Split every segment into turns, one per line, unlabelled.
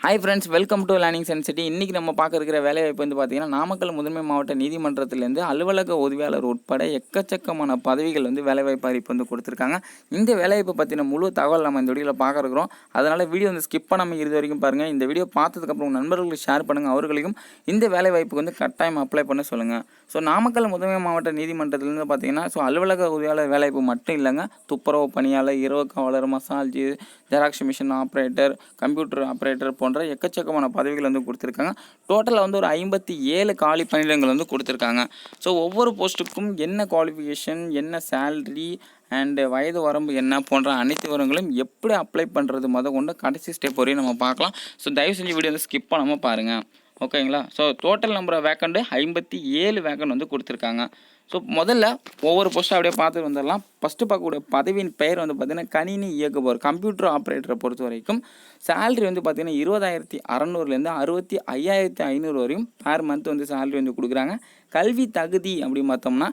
Hi friends welcome to learning sensity இன்றைக்கி நம்ம பார்க்க இருக்கிற வேலைவாய்ப்பு வந்து பார்த்தீங்கன்னா நாமக்கல் முதன்மை மாவட்ட நீதிமன்றத்திலேருந்து அலுவலக உதவியாளர் உட்பட எக்கச்சக்கமான பதவிகள் வந்து வேலைவாய்ப்பு அறிவிப்பு வந்து கொடுத்துருக்காங்க. இந்த வேலைவாய்ப்பு பற்றின முழு தகவல் நம்ம இந்த வீடியோவில் பார்க்க இருக்கிறோம். அதனால் வீடியோ வந்து ஸ்கிப் பண்ணாமல் இறுதி வரைக்கும் பாருங்கள் இந்த வீடியோ பார்த்ததுக்கப்புறம் நண்பர்களுக்கு ஷேர் பண்ணுங்கள் அவர்களுக்கும் இந்த வேலைவாய்ப்புக்கு வந்து கட்டாயம் அப்ளை பண்ண சொல்லுங்கள் ஸோ நாமக்கல் முதன்மை மாவட்ட நீதிமன்றத்திலேருந்து பார்த்தீங்கன்னா ஸோ அலுவலக உதவியாளர் வேலைவாய்ப்பு மட்டும் இல்லைங்க. துப்புரவு பணியாளர் இரவு காவலர் மசால்ஜி xerox machine operator computer operator போன்ற எக்கச்சக்கமான பதவிகள் வந்து கொடுத்துருக்காங்க. டோட்டலாக வந்து ஒரு ஐம்பத்தி ஏழு காலி பணியிடங்கள் வந்து கொடுத்துருக்காங்க. ஸோ ஒவ்வொரு போஸ்ட்டுக்கும் என்ன குவாலிஃபிகேஷன் என்ன சேல்ரி அண்டு வயது வரம்பு என்ன போன்ற அனைத்து விவரங்களும் எப்படி அப்ளை பண்ணுறது முத கொண்டு கடைசி ஸ்டெப் வரையும் நம்ம பார்க்கலாம். ஸோ தயவு செஞ்சு வீடியோ வந்து ஸ்கிப் பண்ணாமல் பாருங்கள் ஓகேங்களா so total number of vacant ஐம்பத்தி ஏழு வேக்கண்ட் வந்து கொடுத்துருக்காங்க. ஸோ முதல்ல ஒவ்வொரு போஸ்ட்டும் அப்படியே பார்த்துட்டு வந்துடலாம். ஃபஸ்ட்டு பார்க்கக்கூடிய பதவியின் பெயர் வந்து பார்த்திங்கன்னா கணினி இயக்குபவர் கம்ப்யூட்டர் ஆப்ரேட்டரை பொறுத்த வரைக்கும் சேலரி வந்து பார்த்திங்கன்னா இருபதாயிரத்தி அறநூறுலேருந்து அறுபத்தி ஐயாயிரத்தி ஐநூறு வரையும் பேர் மந்த் வந்து சேலரி வந்து கொடுக்குறாங்க. கல்வி தகுதி அப்படி பார்த்தோம்னா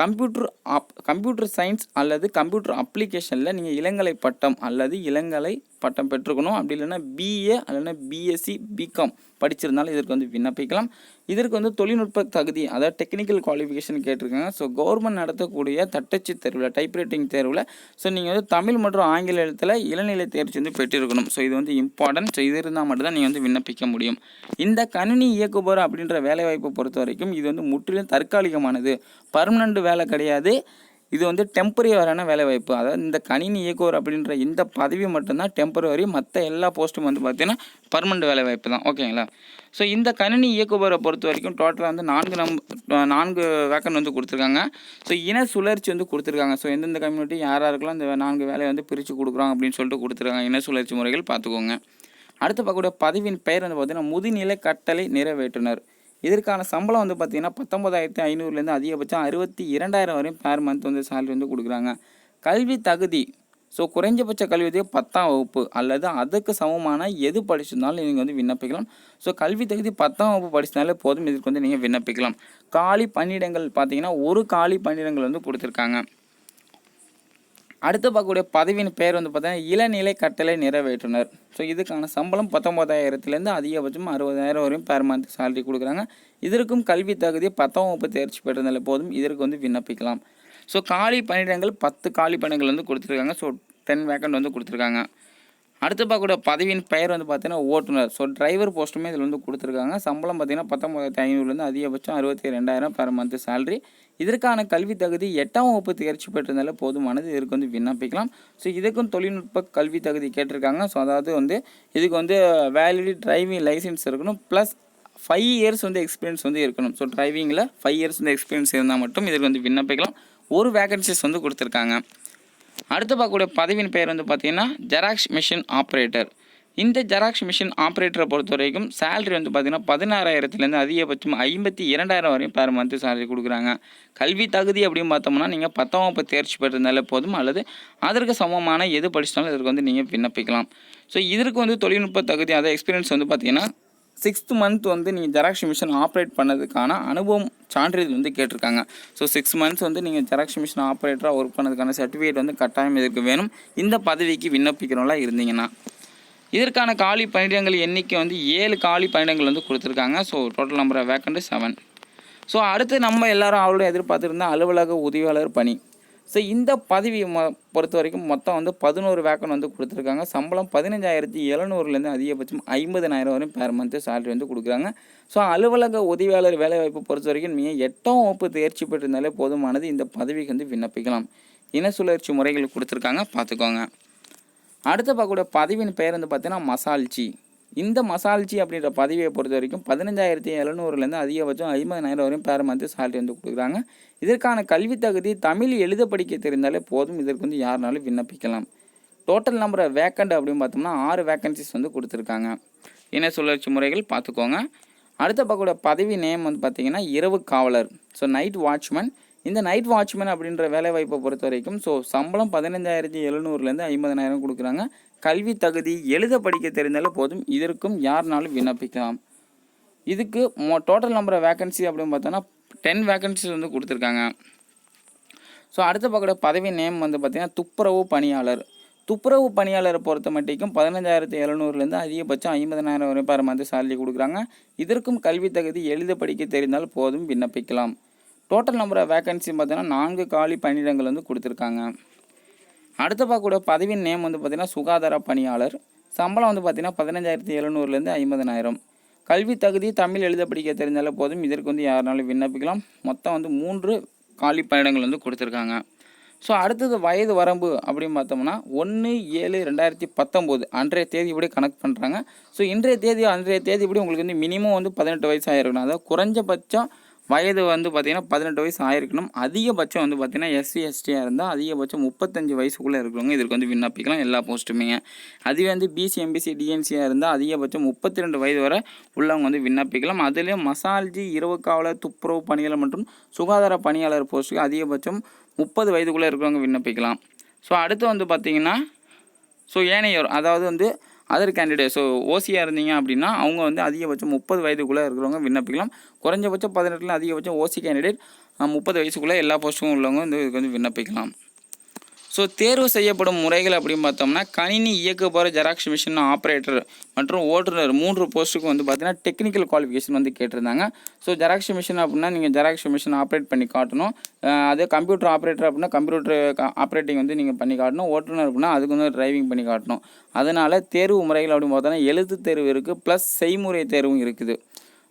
கம்ப்யூட்டர் ஆப் கம்ப்யூட்டர் சயின்ஸ் அல்லது கம்ப்யூட்டர் அப்ளிகேஷனில் நீங்கள் இளங்கலை பட்டம் அல்லது இளங்கலை பட்டம் பெற்றுக்கணும் அப்படி இல்லைன்னா பிஏ அல்லைன்னா பிஎஸ்சி பிகாம் படிச்சிருந்தாலும் இதற்கு வந்து விண்ணப்பிக்கலாம். இதற்கு வந்து தொழில்நுட்ப தகுதி அதாவது டெக்னிக்கல் குவாலிஃபிகேஷன் கேட்டிருக்காங்க. ஸோ கவர்மெண்ட் நடத்தக்கூடிய தட்டச்சு தேர்வில் டைப்ரைட்டிங் தேர்வில் ஸோ நீங்கள் வந்து தமிழ் மற்றும் ஆங்கில எழுத்தில் இளநிலை தேர்ச்சி வந்து பெற்றிருக்கணும். ஸோ இது வந்து இம்பார்ட்டன்ட் ஸோ இது இருந்தால் மட்டும்தான் நீங்கள் வந்து விண்ணப்பிக்க முடியும். இந்த கணினி இயக்குபவர் அப்படின்ற வேலைவாய்ப்பை பொறுத்த வரைக்கும் இது வந்து முற்றிலும் தற்காலிகமானது. பர்மனண்ட் வேலை கிடையாது. இது வந்து டெம்பரரியான வேலைவாய்ப்பு அதாவது இந்த கணினி இயக்குவர் அப்படின்ற இந்த பதவி மட்டும்தான் டெம்பரவரி மற்ற எல்லா போஸ்ட்டும் வந்து பார்த்தீங்கன்னா பர்மனண்ட் வேலைவாய்ப்பு தான். ஓகேங்களா? ஸோ இந்த கணினி இயக்குபவரை பொறுத்த வரைக்கும் டோட்டலாக வந்து நான்கு நம் நான்கு வேக்கன் வந்து கொடுத்துருக்காங்க. ஸோ இன சுழற்சி வந்து கொடுத்துருக்காங்க. ஸோ எந்தெந்த கம்யூனிட்டி யார் யாருக்கெல்லாம் இந்த நான்கு வேலையை வந்து பிரித்து கொடுக்குறோம் அப்படின்னு சொல்லிட்டு கொடுத்துருக்காங்க இன சுழற்சி முறைகள். பார்த்துக்கோங்க. அடுத்து பார்க்கக்கூடிய பதவியின் பெயர் வந்து பார்த்தீங்கன்னா முதுநிலை கட்டளை நிறைவேற்றுனர். இதற்கான சம்பளம் வந்து பார்த்தீங்கன்னா பத்தொம்பதாயிரத்தி ஐநூறுலேருந்து அதிகபட்சம் அறுபத்தி இரண்டாயிரம் வரையும் பேர் மந்த் வந்து சேலரி வந்து கொடுக்குறாங்க. கல்வி தகுதி. ஸோ குறைஞ்சபட்ச கல்வி தகுதி பத்தாம் வகுப்பு அல்லது அதுக்கு சமமான எது படிச்சிருந்தாலும் நீங்கள் வந்து விண்ணப்பிக்கலாம். ஸோ கல்வி தகுதி பத்தாம் வகுப்பு படிச்சிருந்தாலே போதும். இதுக்கு வந்து நீங்கள் விண்ணப்பிக்கலாம். காலி பணியிடங்கள் பார்த்தீங்கன்னா ஒரு காலி பணியிடங்கள் வந்து கொடுத்துருக்காங்க. அடுத்து பார்க்கக்கூடிய பதவியின் பெயர் வந்து பார்த்தீங்கன்னா இளநிலை கட்டளை நிறைவேற்றுனர். ஸோ இதுக்கான சம்பளம் பத்தொம்பதாயிரத்துலேருந்து அதிகபட்சம் அறுபதாயிரம் வரையும் பேர் மந்த் சேலரி கொடுக்குறாங்க. இதற்கும் கல்வி தகுதி பத்தாம் வகுப்பு தேர்ச்சி பெற்றிருந்தாலே போதும். இதற்கு வந்து விண்ணப்பிக்கலாம். ஸோ காலி பணியிடங்கள் பத்து காலி பணிகள் வந்து கொடுத்துருக்காங்க. ஸோ டென் வேக்கண்ட் வந்து கொடுத்துருக்காங்க. அடுத்து பார்க்கக்கூடிய பதவியின் பெயர் வந்து பார்த்தீங்கன்னா ஓட்டுநர். ஸோ டிரைவர் போஸ்ட்டுமே இதில் வந்து கொடுத்துருக்காங்க. சம்பளம் பார்த்தீங்கன்னா பத்தொம்பதாயிரத்தி ஐநூறுலேருந்து அதிகபட்சம் அறுபத்தி ரெண்டாயிரம் பெர் மந்த் சேலரி இதற்கான கல்வி தகுதி எட்டாம் வகுப்பு தேர்ச்சி பெற்றிருந்தாலே போதுமானது. இதற்கு வந்து விண்ணப்பிக்கலாம். ஸோ இதுக்கும் தொழில்நுட்ப கல்வி தகுதி கேட்டிருக்காங்க. ஸோ அதாவது வந்து இதுக்கு வந்து வேலிடி டிரைவிங் லைசன்ஸ் இருக்கணும். ப்ளஸ் ஃபைவ் இயர்ஸ் வந்து எக்ஸ்பீரியன்ஸ் வந்து இருக்கணும். ஸோ டிரைவிங்கில் ஃபைவ் இயர்ஸ் வந்து எக்ஸ்பீரியன்ஸ் இருந்தால் மட்டும் இதற்கு வந்து விண்ணப்பிக்கலாம். ஒரு வேகன்சிஸ் வந்து கொடுத்துருக்காங்க. அடுத்து பார்க்கக்கூடிய பதவியின் பெயர் வந்து பார்த்தீங்கன்னா ஜெராக்ஸ் மிஷின் ஆப்ரேட்டர் இந்த ஜெராக்ஸ் மிஷின் ஆப்ரேட்டரை பொறுத்த வரைக்கும் சேலரி வந்து பார்த்தீங்கன்னா பதினாறாயிரத்துலேருந்து அதிகபட்சம் ஐம்பத்தி இரண்டாயிரம் வரையும் பேர் மந்த்து சேலரி கொடுக்குறாங்க. கல்வி தகுதி அப்படின்னு பார்த்தோம்னா நீங்கள் பத்தாம் வகுப்பு தேர்ச்சி பெற்றிருந்தாலே போதும் அல்லது அதற்கு சமமான எது படிச்சிட்டாலும் இதற்கு வந்து நீங்கள் விண்ணப்பிக்கலாம். ஸோ இதற்கு வந்து தொழில்நுட்ப தகுதி அதாவது எக்ஸ்பீரியன்ஸ் வந்து பார்த்தீங்கன்னா சிக்ஸ்த் மந்த் வந்து நீங்கள் ஜெராக்ஸ் மிஷின் ஆப்ரேட் பண்ணதுக்கான அனுபவம் சான்றிதழ் வந்து கேட்டிருக்காங்க. ஸோ சிக்ஸ் மந்த்ஸ் வந்து நீங்கள் ஜெராக்ஸ் மிஷின் ஆப்ரேட்டராக ஒர்க் பண்ணதுக்கான சர்டிஃபிகேட் வந்து கட்டாயம் இதற்கு வேணும்? இந்த பதவிக்கு விண்ணப்பிக்கிறவங்களா இருந்தீங்கன்னா. இதற்கான காலி பணியிடங்கள் எண்ணிக்கை வந்து ஏழு காலி பணியிடங்கள் வந்து கொடுத்துருக்காங்க. So total number of vacant seven so அடுத்து நம்ம எல்லாரும் அவரோட எதிர்பார்த்துருந்தா அலுவலக உதவியாளர் பணி. ஸோ இந்த பதவி ம பொறுத்த வரைக்கும் மொத்தம் வந்து பதினோரு வேக்கன் வந்து கொடுத்துருக்காங்க. சம்பளம் பதினஞ்சாயிரத்தி எழுநூறுலேருந்து அதிகபட்சம் ஐம்பதனாயிரம் வரையும் பேர் மந்த்து சேலரி வந்து கொடுக்குறாங்க. ஸோ அலுவலக உதவியாளர் வேலைவாய்ப்பு பொறுத்த வரைக்கும் நீங்கள் எட்டாம் வகுப்பு தேர்ச்சி பெற்றிருந்தாலே போதுமானது இந்த பதவிக்கு வந்து விண்ணப்பிக்கலாம். இன சுழற்சி முறைகள் கொடுத்துருக்காங்க. பார்த்துக்கோங்க. அடுத்த பார்க்கக்கூடிய பதவியின் பெயர் வந்து பார்த்தீங்கன்னா மசால்ச்சி. இந்த மசால்ச்சி அப்படின்ற பதவியை பொறுத்த வரைக்கும் பதினஞ்சாயிரத்தி எழுநூறுலேருந்து அதிகபட்சம் ஐம்பதனாயிரம் வரையும் பேர மந்த்து சேலரி வந்து கொடுக்குறாங்க. இதற்கான கல்வி தகுதி தமிழ் எழுத படிக்க தெரிந்தாலே போதும். இதற்கு வந்து யாருனாலும் விண்ணப்பிக்கலாம். டோட்டல் நம்பர் வேக்கண்ட் அப்படின்னு பார்த்தோம்னா ஆறு வேக்கன்சிஸ் வந்து கொடுத்துருக்காங்க. இன சுழற்சி முறைகள் பார்த்துக்கோங்க. அடுத்த பார்க்கக்கூடிய பதவி நேம் வந்து பார்த்தீங்கன்னா இரவு காவலர். ஸோ நைட் வாட்ச்மேன் இந்த நைட் வாட்ச்மேன் அப்படின்ற வேலைவாய்ப்பை பொறுத்த வரைக்கும் ஸோ சம்பளம் பதினஞ்சாயிரத்தி எழுநூறுலேருந்து ஐம்பதனாயிரம் கொடுக்குறாங்க. கல்வி தகுதி எழுத படிக்க தெரிந்தாலே போதும். இதற்கும் யாருனாலும் விண்ணப்பிக்கலாம். இதுக்கு மொ டோட்டல் நம்பர் வேகன்சி அப்படின்னு பார்த்தோன்னா டென் வேகன்சிஸ் வந்து கொடுத்துருக்காங்க. ஸோ அடுத்த பக்கத்தில் பதவி நேம் வந்து பார்த்திங்கன்னா துப்புரவு பணியாளர். துப்புரவு பணியாளரை பொறுத்த மட்டிக்கும் பதினஞ்சாயிரத்தி எழுநூறுலேருந்து அதிகபட்சம் ஐம்பதனாயிரம் வரை பர் மந்த் சேலரி கொடுக்குறாங்க. இதற்கும் கல்வி தகுதி எழுத படிக்க தெரிந்தால் போதும் விண்ணப்பிக்கலாம். டோட்டல் நம்பர் ஆஃப் வேகன்சி பார்த்தீங்கன்னா நான்கு காலி பணியிடங்கள் வந்து கொடுத்துருக்காங்க. அடுத்து பார்க்கக்கூடிய பதவியின் நேம் வந்து பார்த்திங்கன்னா சுகாதார பணியாளர். சம்பளம் வந்து பார்த்திங்கன்னா பதினஞ்சாயிரத்தி எழுநூறுலேருந்து ஐம்பதனாயிரம். கல்வி தகுதி தமிழ் எழுத படிக்க தெரிஞ்சாலே போதும். இதற்கு வந்து யாருனாலும் விண்ணப்பிக்கலாம். மொத்தம் வந்து மூன்று காலி பணியிடங்கள் வந்து கொடுத்துருக்காங்க. ஸோ அடுத்தது வயது வரம்பு அப்படின்னு பார்த்தோம்னா ஒன்று ஏழு ரெண்டாயிரத்தி பத்தொம்போது. அன்றைய தேதி இப்படி கணக்கு பண்ணுறாங்க ஸோ இன்றைய தேதி அன்றைய தேதி இப்படி உங்களுக்கு வந்து மினிமம் வந்து பதினெட்டு வயசு இருக்கணும் அதாவது குறைஞ்சபட்சம் வயது வந்து பார்த்திங்கன்னா பதினெட்டு வயசு ஆயிருக்கணும். அதிகபட்சம் வந்து பார்த்திங்கன்னா எஸ்சி எஸ்டியாக இருந்தால் அதிகபட்சம் முப்பத்தஞ்சு வயசுக்குள்ளே இருக்கிறவங்க இதற்கு வந்து விண்ணப்பிக்கலாம் எல்லா போஸ்ட்டுமே. அதுவே வந்து பிசி எம்பிசி டிஎன்சியாக இருந்தால் அதிகபட்சம் முப்பத்தி ரெண்டு வயது வரை உள்ளவங்க வந்து விண்ணப்பிக்கலாம். அதுலேயும் மசால்ஜி இரவு காவலர் துப்புரவு பணியாளர் மற்றும் சுகாதார பணியாளர் போஸ்ட்டுக்கு அதிகபட்சம் முப்பது வயதுக்குள்ளே இருக்கிறவங்க விண்ணப்பிக்கலாம். ஸோ அடுத்து வந்து பார்த்திங்கன்னா ஸோ ஏனையோர் அதாவது வந்து அதர் கேண்டிடேட் ஸோ ஓசியாக இருந்தீங்க அப்படின்னா அவங்க வந்து அதிகபட்சம் முப்பது வயதுக்குள்ளே இருக்கிறவங்க விண்ணப்பிக்கலாம். குறைஞ்சபட்சம் பதினெட்டில் அதிகபட்சம் ஓசி கேண்டிடேட் முப்பது வயசுக்குள்ளே எல்லா போஸ்ட்டுக்கும் உள்ளவங்க வந்து இதுக்கு வந்து விண்ணப்பிக்கலாம். ஸோ தேர்வு செய்யப்படும் முறைகள் அப்படின்னு பார்த்தோம்னா கணினி இயக்குபவர் ஜெராக்ஸ் மிஷின் ஆப்ரேட்டர் மற்றும் ஓட்டுநர் மூன்று போஸ்ட்டுக்கு வந்து பார்த்தீங்கன்னா டெக்னிக்கல் குவாலிஃபிகேஷன் வந்து கேட்டிருந்தாங்க. ஸோ ஜெராக்ஸ் மிஷின் அப்படின்னா நீங்கள் ஜெராக்ஸ் மிஷின் ஆப்ரேட் பண்ணி காட்டணும். அதே கம்ப்யூட்டர் ஆப்ரேட்டர் அப்படின்னா கம்ப்யூட்டர் ஆப்ரேட்டிங் வந்து நீங்கள் பண்ணி காட்டணும். ஓட்டுநர் அப்படின்னா அதுக்கு வந்து டிரைவிங் பண்ணி காட்டணும். அதனால் தேர்வு முறைகள் அப்படின்னு பார்த்தோன்னா எழுத்து தேர்வு இருக்குது ப்ளஸ் செய்முறை தேர்வும் இருக்குது.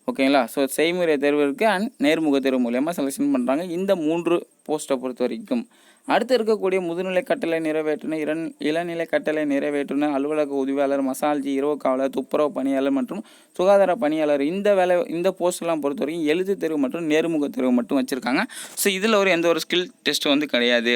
ஓகேங்களா? ஸோ செய்முறை தேர்வு இருக்குது அண்ட் நேர்முக தேர்வு மூலயமா செலெக்ஷன் பண்ணுறாங்க இந்த மூன்று போஸ்ட்டை பொறுத்த வரைக்கும். அடுத்து இருக்கக்கூடிய முதுநிலை கட்டளை நிறைவேற்றின இளன் இளநிலை கட்டளை நிறைவேற்றின அலுவலக உதவியாளர் மசால்ஜி இரவு காவலர் துப்புரவு பணியாளர் மற்றும் சுகாதார பணியாளர் இந்த வேலை இந்த போஸ்ட்லாம் பொறுத்த வரைக்கும் எழுத்து தேர்வு மற்றும் நேர்முக தேர்வு மட்டும் வச்சுருக்காங்க. ஸோ இதில் ஒரு எந்த ஒரு ஸ்கில் டெஸ்ட் வந்து கிடையாது.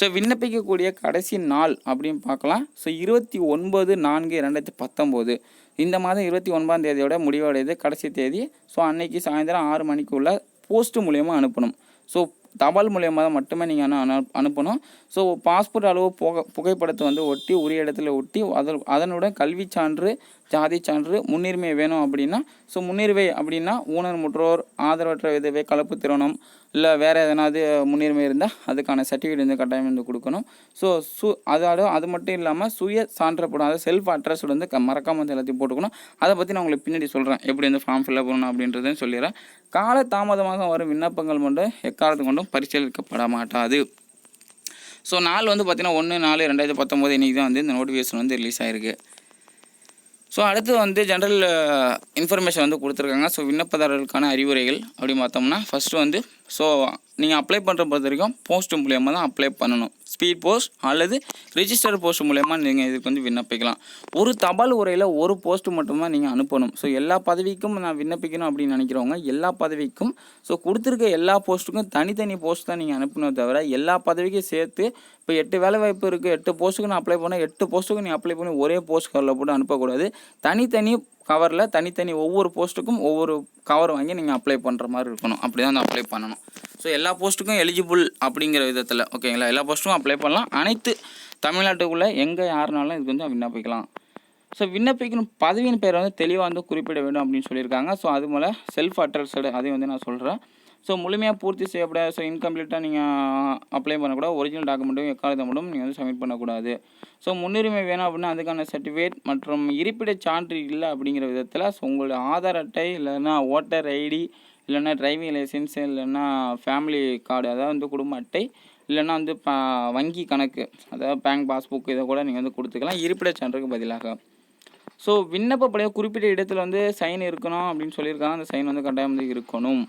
ஸோ விண்ணப்பிக்கக்கூடிய கடைசி நாள் அப்படின்னு பார்க்கலாம். ஸோ இருபத்தி ஒன்பது நான்கு ரெண்டாயிரத்தி பத்தொம்போது. இந்த மாதம் இருபத்தி ஒன்பதாம் தேதியோட முடிவடையுது கடைசி தேதி. ஸோ அன்னைக்கு சாயந்தரம் ஆறு மணிக்குள்ள போஸ்ட் மூலியமாக அனுப்பணும். ஸோ தபால் மூலியமாக தான் மட்டுமே நீங்கள் அனு அனு அனுப்பணும். ஸோ பாஸ்போர்ட் அளவு புக புகைப்படத்தை வந்து ஒட்டி உரிய இடத்துல ஒட்டி அதன் அதனுடன் கல்வி சான்று ஜாதி சான்று முன்னுரிமை வேணும் அப்படின்னா ஸோ முன்னுரிமை அப்படின்னா ஊனர் முற்றோர் ஆதரவற்ற விதவை கலப்பு திருமணம் இல்லை வேறு எதனாவது முன்னுரிமை இருந்தால் அதுக்கான சர்டிஃபிகேட் வந்து கட்டாயம் வந்து கொடுக்கணும். ஸோ சு அதோட அது மட்டும் இல்லாமல் சுய சான்றப்படும் அதாவது செல்ஃப் அட்ரஸ் வந்து க மறக்காம வந்து எல்லாத்தையும் போட்டுக்கணும். அதை பற்றி நான் உங்களுக்கு பின்னாடி சொல்கிறேன் எப்படி வந்து ஃபார்ம் ஃபில்அப் பண்ணணும் அப்படின்றதையும் சொல்லிடுறேன். கால தாமதமாக வரும் விண்ணப்பங்கள் மட்டும் எக்காலத்து கொண்டும் பரிசீலிக்கப்பட மாட்டாது ஸோ நாள் வந்து பார்த்திங்கன்னா ஒன்று நாலு ரெண்டாயிரத்தி பத்தொம்போது இன்றைக்கி தான் வந்து இந்த நோட்டிஃபிகேஷன் வந்து ரிலீஸ் ஆயிருக்கு. ஸோ அடுத்து வந்து ஜென்ரல் இன்ஃபர்மேஷன் uh, வந்து கொடுத்துருக்காங்க. ஸோ விண்ணப்பதாரர்களுக்கான அறிவுரைகள் அப்படி பார்த்தோம்னா ஃபஸ்ட்டு வந்து ஸோ நீங்கள் அப்ளை பண்ணுற பொறுத்த வரைக்கும் போஸ்ட் மூலியமாக தான் அப்ளை பண்ணணும். ஸ்பீட் போஸ்ட் அல்லது ரிஜிஸ்டர் போஸ்ட் மூலயமா நீங்கள் இதுக்கு வந்து விண்ணப்பிக்கலாம். ஒரு தபால் உரையில் ஒரு போஸ்ட் மட்டும்தான் நீங்கள் அனுப்பணும். ஸோ எல்லா பதவிக்கும் நான் விண்ணப்பிக்கணும் அப்படின்னு நினைக்கிறவங்க எல்லா பதவிக்கும் ஸோ கொடுத்துருக்க எல்லா போஸ்ட்டுக்கும் தனித்தனி போஸ்ட் தான் நீங்கள் அனுப்பணும் தவிர எல்லா பதவிக்கும் சேர்த்து இப்போ எட்டு வேலை வாய்ப்பு இருக்குது எட்டு போஸ்ட்டுக்கு நான் அப்ளை பண்ணால் எட்டு போஸ்ட்டுக்கு நீ அப்ளை பண்ணி ஒரே போஸ்ட் கார்டில் போட்டு அனுப்பக்கூடாது. தனித்தனி கவரில் தனித்தனி ஒவ்வொரு போஸ்ட்டுக்கும் ஒவ்வொரு கவர் வாங்கி நீங்கள் அப்ளை பண்ணுற மாதிரி இருக்கணும். அப்படி தான் அப்ளை பண்ணணும். ஸோ எல்லா போஸ்ட்டுக்கும் எலிஜிபிள் அப்படிங்கிற விதத்தில் ஓகேங்களா எல்லா போஸ்ட்டுக்கும் அப்ளை பண்ணலாம். அனைத்து தமிழ்நாட்டுக்குள்ளே எங்கே யாருனாலும் இதுக்கு வந்து விண்ணப்பிக்கலாம். ஸோ விண்ணப்பிக்கணும். பதவியின் பேரை வந்து தெளிவாக வந்து குறிப்பிட வேண்டும் அப்படின்னு சொல்லியிருக்காங்க. ஸோ அது போல் செல்ஃப் அட்ரஸ்டு அதையும் வந்து நான் சொல்கிறேன் ஸோ முழுமையாக பூர்த்தி செய்யப்படாத ஸோ இன்கம்ப்ளீட்டாக நீங்கள் அப்ளை பண்ணக்கூடாது ஒரிஜினல் டாக்குமெண்ட்டும் எக்காலத்தை மட்டும் நீங்கள் வந்து சப்மிட் பண்ணக்கூடாது. ஸோ முன்னுரிமை வேணும் அப்படின்னா அதுக்கான சர்டிஃபிகேட் மற்றும் இருப்பிடச் சான்று இல்லை அப்படிங்கிற விதத்தில் ஸோ உங்களோட ஆதார் அட்டை இல்லைன்னா ஓட்டர் ஐடி இல்லைன்னா டிரைவிங் லைசன்ஸ் இல்லைன்னா ஃபேமிலி கார்டு அதாவது வந்து குடும்ப அட்டை இல்லைன்னா வந்து ப வங்கி கணக்கு அதாவது பேங்க் பாஸ்புக் இதை கூட நீங்கள் வந்து கொடுத்துக்கலாம். இருப்பிடச் சான்றுக்கு பதிலாக. ஸோ விண்ணப்பப்படைய குறிப்பிட்ட இடத்துல வந்து சைன் இருக்கணும் அப்படின்னு சொல்லியிருக்காங்க. அந்த சைன் வந்து கட்டாயம் வந்து இருக்கணும்.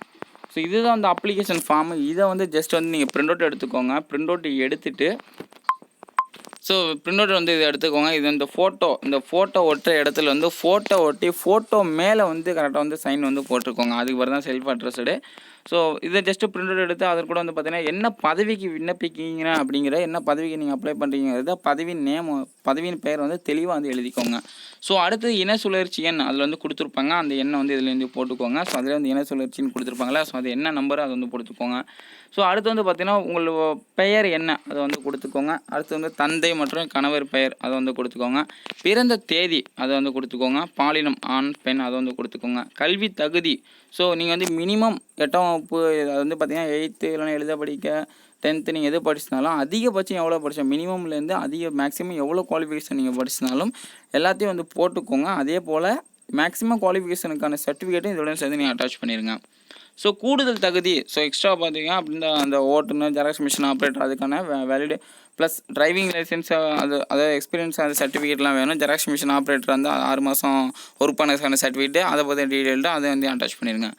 ஸோ இதுதான் அந்த அப்ளிகேஷன் ஃபார்மு இதை வந்து ஜஸ்ட் வந்து நீங்கள் ப்ரிண்ட் அவுட் எடுத்துக்கோங்க. ப்ரிண்ட் அவுட் எடுத்துட்டு ஸோ ப்ரிண்ட் அவுட் வந்து இதை எடுத்துக்கோங்க. இது இந்த ஃபோட்டோ இந்த ஃபோட்டோ ஒட்டுற இடத்துல வந்து ஃபோட்டோ ஒட்டி ஃபோட்டோ மேலே வந்து கரெக்டாக வந்து சைன் வந்து போட்டிருக்கோங்க. அதுக்கு பிறகு தான் செல்ஃப் அட்ரஸ்டு ஸோ இதை ஜஸ்ட்டு பிரிண்ட் அவுட் எடுத்து அதற்கு கூட வந்து பார்த்தீங்கன்னா என்ன பதவிக்கு விண்ணப்பிக்கிறீங்க அப்படிங்கிற என்ன பதவிக்கு நீங்கள் அப்ளை பண்ணுறீங்கிறத பதவியின் நேம் பதவியின் பெயர் வந்து தெளிவாக வந்து எழுதிக்கோங்க. ஸோ அடுத்து இன சுழற்சி எண் அதில் வந்து கொடுத்துருப்பாங்க. அந்த எண்ணை வந்து இதில் வந்து போட்டுக்கோங்க. ஸோ அதில் வந்து இன சுழற்சின்னு கொடுத்துருப்பாங்களா ஸோ அது என்ன நம்பர் அதை வந்து கொடுத்துக்கோங்க ஸோ அடுத்து வந்து பார்த்தீங்கன்னா உங்களோட பெயர் என்ன அதை வந்து கொடுத்துக்கோங்க. அடுத்து வந்து தந்தை மற்றும் கணவர் பெயர் அதை வந்து கொடுத்துக்கோங்க. பிறந்த தேதி அதை வந்து கொடுத்துக்கோங்க. பாலினம் ஆண் பெண் அதை வந்து கொடுத்துக்கோங்க. கல்வி தகுதி. ஸோ நீங்கள் வந்து மினிமம் எட்டாம் வகுப்பு அது வந்து பார்த்திங்கன்னா எயித்து இல்லைன்னா எழுத படிக்க டென்த்து நீங்கள் எது படிச்சினாலும் அதிகபட்சம் எவ்வளோ படித்தோம் மினிமம்லேருந்து அதிக மேக்ஸிமம் எவ்வளோ குவாலிஃபிகேஷன் நீங்கள் படிச்சினாலும் எல்லாத்தையும் வந்து போட்டுக்கோங்க. அதே போல் மேக்ஸிமம் குவாலிஃபிகேஷனுக்கான சர்டிஃபிகேட்டும் இதோட சேர்ந்து நீங்கள் அட்டாச் பண்ணிடுங்க ஸோ கூடுதல் தகுதி ஸோ எக்ஸ்ட்ரா பார்த்தீங்க அப்படின்னா அந்த ஓட்டுநர் ஜெராக்ஸ் மிஷின் ஆப்ரேட்டர் அதுக்கான வேலிடு ப்ளஸ் டிரைவிங் லைசன்ஸ் அது அதாவது எக்ஸ்பீரியன்ஸ் அந்த சர்டிஃபிகேட்லாம் வேணும். ஜெராக்ஸ் மிஷின் ஆப்ரேட்டர் வந்து ஆறு மாதம் ஒர்க் பண்ணதுக்கான சர்டிஃபிகேட்டு அதை பற்றி டீட்டெயில்டு அதை வந்து அட்டாச் பண்ணிடுங்க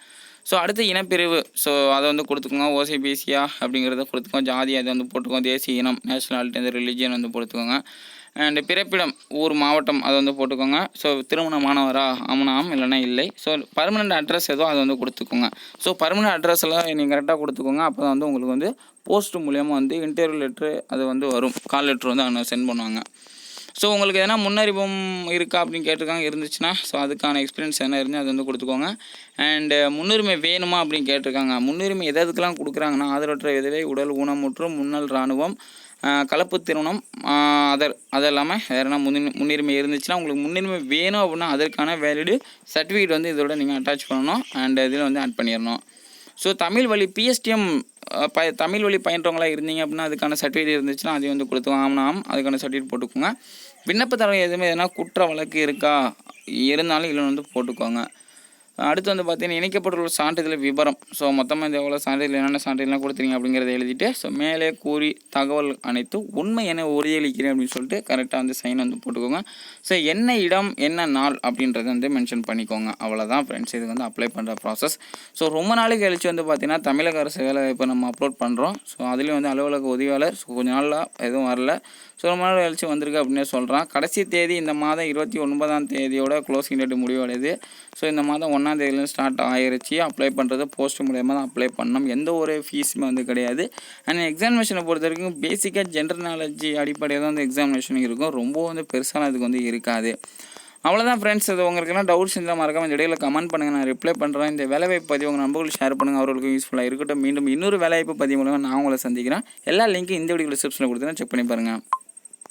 ஸோ அடுத்து இனப்பிரிவு. ஸோ அதை வந்து கொடுத்துக்கோங்க. ஓசிபிசியா அப்படிங்கிறத கொடுத்துக்கோங்க. ஜாதி அதை வந்து போட்டுக்கோங்க. தேசிய இனம் நேஷனாலிட்டி அந்த ரிலிஜியன் வந்து போட்டுக்கோங்க. அண்டு பிறப்பிடம் ஊர் மாவட்டம் அதை வந்து போட்டுக்கோங்க. ஸோ திருமணமானவரா ஆமனாம் இல்லைன்னா இல்லை. ஸோ பர்மனெண்ட் அட்ரஸ் ஏதோ அதை வந்து கொடுத்துக்கோங்க. ஸோ பர்மனெண்ட் அட்ரஸ் எல்லாம் நீங்கள் கரெக்டாக கொடுத்துக்கோங்க. அப்போ தான் வந்து உங்களுக்கு வந்து போஸ்ட் மூலியமாக வந்து இன்டர்வியூ லெட்ரு அது வந்து வரும். கால் லெட்ரு வந்து அவங்க சென்ட் பண்ணுவாங்க. ஸோ உங்களுக்கு எதனா முன்னறிவம் இருக்கா அப்படின்னு கேட்டிருக்காங்க இருந்துச்சுன்னா ஸோ அதுக்கான எக்ஸ்பீரியன்ஸ் என்ன இருந்து அது வந்து கொடுத்துக்கோங்க. அண்டு முன்னுரிமை வேணுமா அப்படின்னு கேட்டிருக்காங்க. முன்னுரிமை எது எதுக்கெல்லாம் கொடுக்குறாங்கன்னா ஆதரவற்ற விதவை உடல் ஊனமுற்றும் முன்னல் இராணுவம் கலப்பு திருமணம் அதர் அது இல்லாமல் வேறுனா முன்னுரிமை முன்னுரிமை இருந்துச்சுன்னா உங்களுக்கு முன்னுரிமை வேணும் அப்படின்னா அதற்கான வேலிடு சர்டிஃபிகேட் வந்து இதோட நீங்கள் அட்டாச் பண்ணணும். அண்ட் இதில் வந்து ஆட் பண்ணிடணும். ஸோ தமிழ் வழி பிஎஸ்டிஎம் ப தமிழ் வழி பயின்றவங்களா இருந்தீங்க அப்படின்னா அதுக்கான சர்டிஃபிகேட் இருந்துச்சுன்னா அதையும் வந்து கொடுத்து ஆமாம் அதுக்கான சர்டிஃபிகேட் போட்டுக்கோங்க. விண்ணப்பத்தரம் எதுவுமே எதனா குற்ற வழக்கு இருக்கா? இருந்தாலும் இதில் வந்து போட்டுக்கோங்க. அடுத்து வந்து பார்த்தீங்கன்னா இணைக்கப்பட்டுள்ள சான்றிதழ் விவரம் ஸோ மொத்தமாக இந்த எவ்வளோ சான்றிதழ் என்னென்ன சான்றிதழ்லாம் கொடுத்துருங்க அப்படிங்கிறத எழுதிட்டு ஸோ மேலே கூறி தகவல் அனைத்து உண்மை என உறுதியளிக்கிறேன் அப்படின்னு சொல்லிட்டு கரெக்டாக வந்து சைன் வந்து போட்டுக்கோங்க. ஸோ என்ன இடம் என்ன நாள் அப்படின்றத வந்து மென்ஷன் பண்ணிக்கோங்க. அவ்வளோதான் ஃப்ரெண்ட்ஸ் இது வந்து அப்ளை பண்ணுற ப்ராசஸ் ஸோ ரொம்ப நாளைக்கு கழிச்சு வந்து பார்த்தீங்கன்னா தமிழக அரசு வேலை இப்போ நம்ம அப்லோட் பண்ணுறோம் ஸோ அதுலேயும் வந்து அலுவலக உதவியாளர் ஸோ கொஞ்ச நாளில் எதுவும் வரல. ஸோ ரொம்ப நாள் கழிச்சு வந்திருக்கு அப்படின்னு சொல்கிறான் கடைசி தேதி இந்த மாதம் இருபத்தி ஒன்பதாம் தேதியோட க்ளோசிங் டேட் முடிவடையுது. ஸோ இந்த மாதம் ஒன்றாம் தேதியிலேருந்து ஸ்டார்ட் ஆயிருச்சு. அப்ளை பண்ணுறது போஸ்ட் மூலியமாக தான் அப்ளை பண்ணணும். எந்த ஒரு ஃபீஸுமே வந்து கிடையாது. அண்ட் எக்ஸாமினேஷனை பொறுத்த வரைக்கும் பேசிக்காக ஜென்ரல் நாலேஜ் அடிப்படையில் தான் வந்து எக்ஸாமினேஷன் இருக்கும். ரொம்ப வந்து பெருசான அதுக்கு வந்து இருக்காது. அவ்வளோதான் ஃப்ரெண்ட்ஸ் இது உங்களுக்குலாம் டவுட்ஸ் இருந்தால் மறக்காம இந்த இடையில கமெண்ட் பண்ணுங்கள் நான் ரிப்ளை பண்ணுறேன் இந்த வேலைவாய்ப்பு பதிவு உங்கள் நண்பர்கள் ஷேர் பண்ணுங்கள் அவர்களுக்கு யூஸ்ஃபுல்லாக இருக்கட்டும். மீண்டும் இன்னொரு வேலைவாய்ப்பு பதிவு மூலமாக நான் உங்களை சந்திக்கிறேன். எல்லா லிங்க்கும் இந்த வீடியோ டிஸ்கிரிப்ஷனில் கொடுத்துருக்கேன் செக் பண்ணி பாருங்கள்